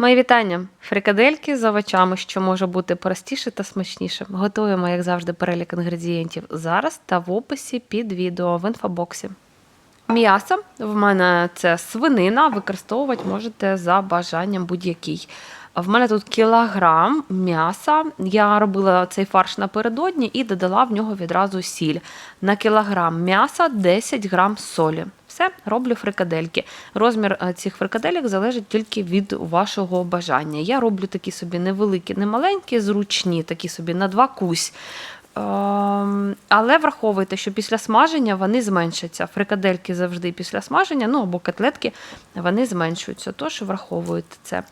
Мої вітання! Фрикадельки з овочами, що може бути простіше та смачніше. Готуємо, як завжди, перелік інгредієнтів зараз та в описі під відео в інфобоксі. М'ясо в мене це свинина, використовувати можете за бажанням будь-який. В мене тут кілограм м'яса. Я робила цей фарш напередодні і додала в нього відразу сіль. На кілограм м'яса 10 грам солі. Все, роблю фрикадельки. Розмір е, цих фрикаделек залежить тільки від вашого бажання. Я роблю такі собі невеликі, не маленькі, зручні, такі собі на два кусь. Ем, Але враховуйте, що після смаження вони зменшаться. Фрикадельки завжди після смаження, ну або котлетки, вони зменшуються. Тож враховуйте це.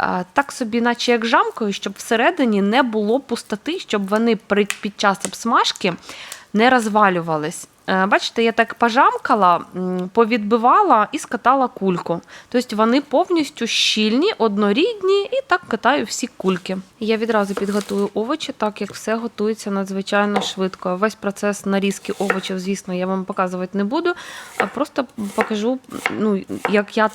Е, Так собі, наче як жамкою, щоб всередині не було пустоти, щоб вони під час обсмажки не розвалювались. Е, Бачите, я так пожамкала, повідбивала і скатала кульку. Тобто вони повністю щільні, однорідні, і так катаю всі кульки. Я відразу підготую овочі, так як все готується надзвичайно швидко. Весь процес нарізки овочів, звісно, я вам показувати не буду, а просто покажу, ну, як я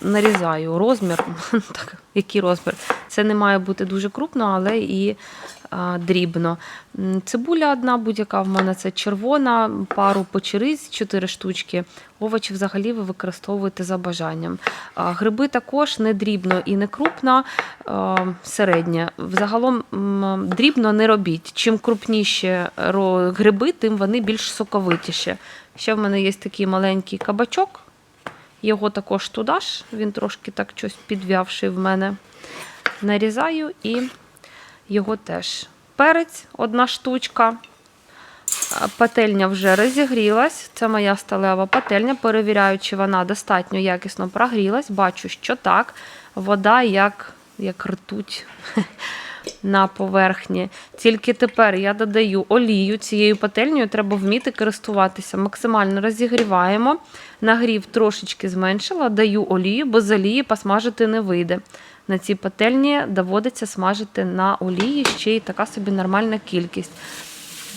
нарізаю розмір. так, який розмір? Це не має бути дуже крупно, але і дрібно. Цибуля одна будь-яка в мене це червона, пару печериць, 4 штучки. Овочі взагалі ви використовуєте за бажанням. Гриби також не дрібно і не крупно, а, середнє. Взагалом дрібно не робіть. Чим крупніші гриби, тим вони більш соковитіші. Ще в мене є такий маленький кабачок. Його також туди ж, він трошки так щось підв'явший в мене. Нарізаю і його теж. Перець одна штучка. Пательня вже розігрілась. Це моя сталева пательня. Перевіряю, чи вона достатньо якісно прогрілась. Бачу, що так. Вода як, як ртуть на поверхні. Тільки тепер я додаю олію. Цією пательнею треба вміти користуватися. Максимально розігріваємо. Нагрів трошечки зменшила, даю олію, бо з олії посмажити не вийде. На цій пательні доводиться смажити на олії ще й така собі нормальна кількість.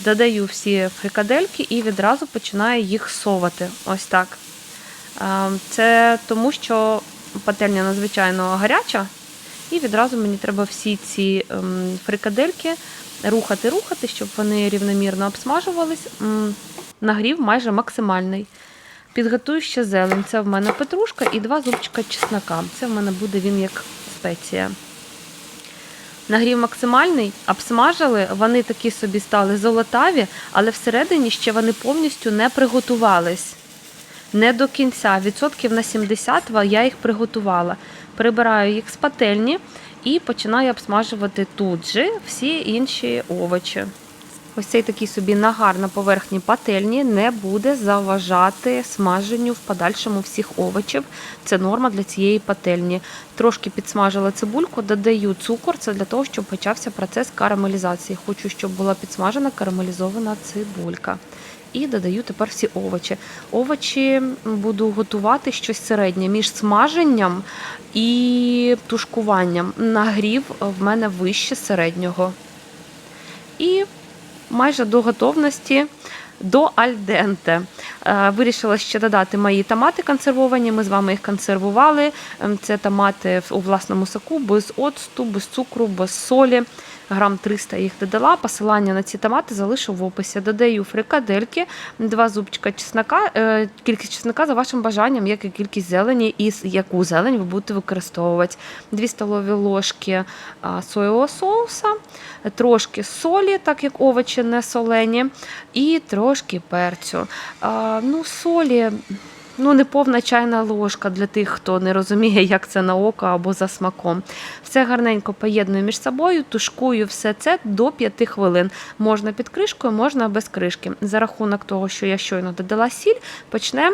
Додаю всі фрикадельки і відразу починаю їх совати. Ось так. Е, Це тому, що пательня надзвичайно гаряча, і відразу мені треба всі ці ем, фрикадельки рухати-рухати, щоб вони рівномірно обсмажувались. Нагрів майже максимальний. Підготую ще зелень. Це в мене петрушка і два зубчика чеснока. Це в мене буде він як спеція. Нагрів максимальний, обсмажили, вони такі собі стали золотаві, але всередині ще вони повністю не приготувались. Не до кінця, відсотків на 70 я їх приготувала. Прибираю їх з пательні і починаю обсмажувати тут же всі інші овочі. Ось цей такий собі нагар на поверхні пательні не буде заважати смаженню в подальшому всіх овочів. Це норма для цієї пательні. Трошки підсмажила цибульку, додаю цукор. Це для того, щоб почався процес карамелізації. Хочу, щоб була підсмажена карамелізована цибулька. І додаю тепер всі овочі. Овочі буду готувати щось середнє між смаженням і тушкуванням. Нагрів в мене вище середнього. І майже до готовності. До альденте. Вирішила ще додати мої томати консервовані. Ми з вами їх консервували. Ем, Це томати у власному соку, без оцту, без цукру, без солі. Грам 300 їх додала. Посилання на ці томати залишу в описі. Додаю фрикадельки, два зубчика чеснока. Е, Кількість чеснока за вашим бажанням, як і кількість зелені, і яку зелень ви будете використовувати. Дві столові ложки соєвого соуса, трошки солі, так як овочі не солені, і трошки перцю. Ну, солі. Ну, не повна чайна ложка для тих, хто не розуміє, як це на око або за смаком. Все гарненько поєдную між собою, тушкую все це до 5 хвилин. Можна під кришкою, можна без кришки. За рахунок того, що я щойно додала сіль, почне.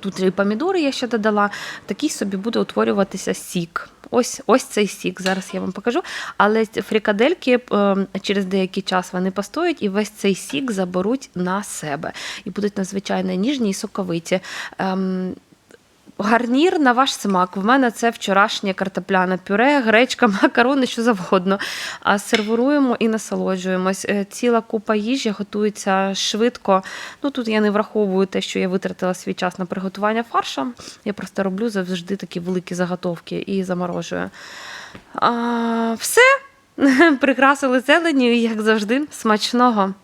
Тут і помідори я ще додала, такий собі буде утворюватися сік. Ось ось цей сік. Зараз я вам покажу. Але фрикадельки е, через деякий час вони постоять і весь цей сік заберуть на себе. І будуть надзвичайно ніжні і соковиті. Гарнір на ваш смак. В мене це вчорашнє картопляне пюре, гречка, макарони, що завгодно. А сервіруємо і насолоджуємось. Е, Ціла купа їжі готується швидко. Ну тут я не враховую те, що я витратила свій час на приготування фарша. Я просто роблю завжди такі великі заготовки і заморожую. А, все. Прикрасили зеленю, як завжди, смачного.